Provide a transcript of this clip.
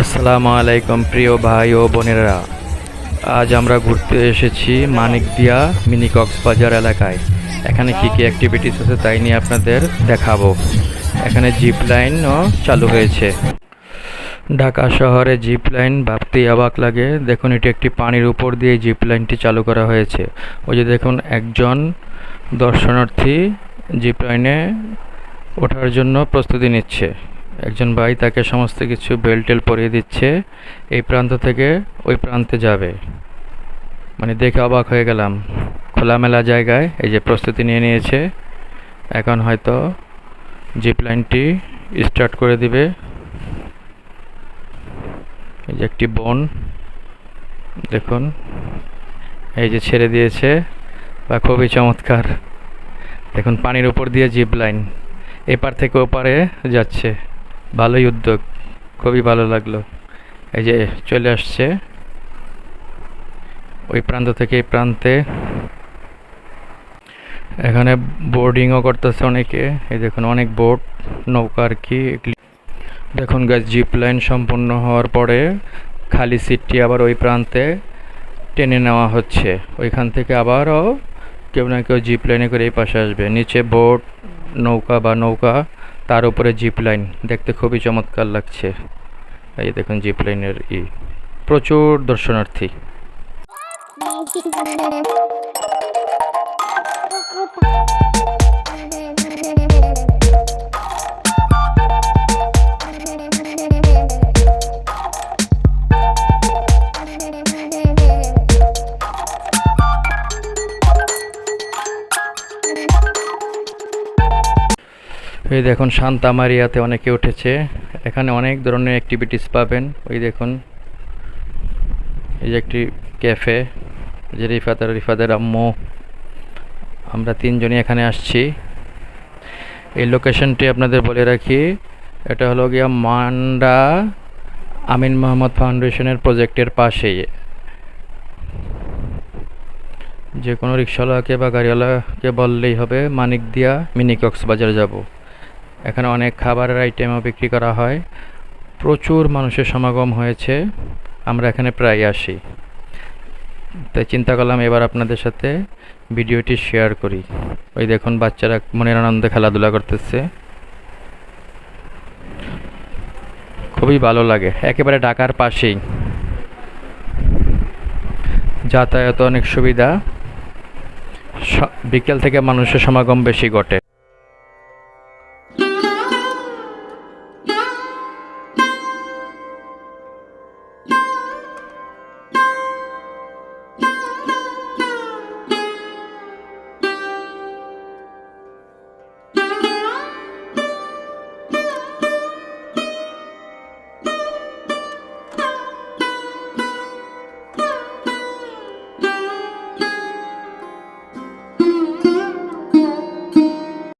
আসসালামু আলাইকুম প্রিয় ভাই ও বোনেরা। আজ আমরা ঘুরতে এসেছি মানিকদিয়া মিনি কক্সবাজার এলাকায়। এখানে কী কী অ্যাক্টিভিটিস আছে তাই নিয়ে আপনাদের দেখাবো। এখানে জিপ লাইনও চালু হয়েছে। ঢাকা শহরে জিপ লাইন ভাবতেই অবাক লাগে। দেখুন, এটি একটি পানির উপর দিয়ে জিপ লাইনটি চালু করা হয়েছে। ওই যে দেখুন, একজন দর্শনার্থী জিপ লাইনে ওঠার জন্য প্রস্তুতি নিচ্ছে। একজন ভাই তাকে সমস্ত কিছু বেল্টেল পরিয়ে দিচ্ছে, এই প্রান্ত থেকে ওই প্রান্তে যাবে। মানে দেখে অবাক হয়ে গেলাম। খোলামেলা জায়গায় এই যে প্রস্তুতি নিয়ে নিয়েছে, এখন হয়তো জিপ লাইনটি স্টার্ট করে দিবে। এই যে একটি বন, দেখুন, এই যে ছেড়ে দিয়েছে, বা খুবই চমৎকার। দেখুন, পানির উপর দিয়ে জিপ লাইন, এপার থেকে ওপারে যাচ্ছে। ভালোই উদ্যোগ, খুবই ভালো লাগল। এই যে চলে আসছে ওই প্রান্ত থেকে এই প্রান্তে। এখানে বোর্ডিংও করতেছে অনেকে। এই দেখুন, অনেক বোট নৌকা আর কি। দেখুন গাছ জিপ লাইন সম্পূর্ণ হওয়ার পরে খালি সিটটি আবার ওই প্রান্তে টেনে নেওয়া হচ্ছে। ওইখান থেকে আবারও কেউ না কেউ জিপ লাইনে করে এই পাশে আসবে। নিচে বোট নৌকা বা নৌকা তার উপরে জিপ লাইন দেখতে খুবই চমৎকার লাগছে। এই দেখুন জিপ লাইনের ই। প্রচুর দর্শনার্থী। এই দেখুন, শান্তা মারিয়াতে অনেকে উঠেছে। এখানে অনেক ধরনের অ্যাক্টিভিটিস পাবেন। ওই দেখুন, এই যে একটি ক্যাফে যে রিফাতার রিফাদের আম্মু। আমরা তিনজনই এখানে আসছি। এই লোকেশনটি আপনাদের বলে রাখি, এটা হলো গিয়া মান্ডা আমিন মোহাম্মদ ফাউন্ডেশনের প্রজেক্টের পাশেই। যে কোনো রিক্সাওয়ালাকে বা গাড়িওয়ালাকে বললেই হবে মানিক দিয়া মিনি কক্সবাজার যাব। এখানে অনেক খাবারের আইটেমও বিক্রি করা হয়। প্রচুর মানুষের সমাগম হয়েছে। আমরা এখানে প্রায় আসি। তাই চিন্তা করলাম এবার আপনাদের সাথে ভিডিওটি শেয়ার করি। ওই দেখুন, বাচ্চারা মনের আনন্দে খেলাধুলা করতেছে। খুবই ভালো লাগে। একেবারে ঢাকার পাশেই। যাতায়াত অনেক সুবিধা। বিকেল থেকে মানুষের সমাগম বেশি ঘটে।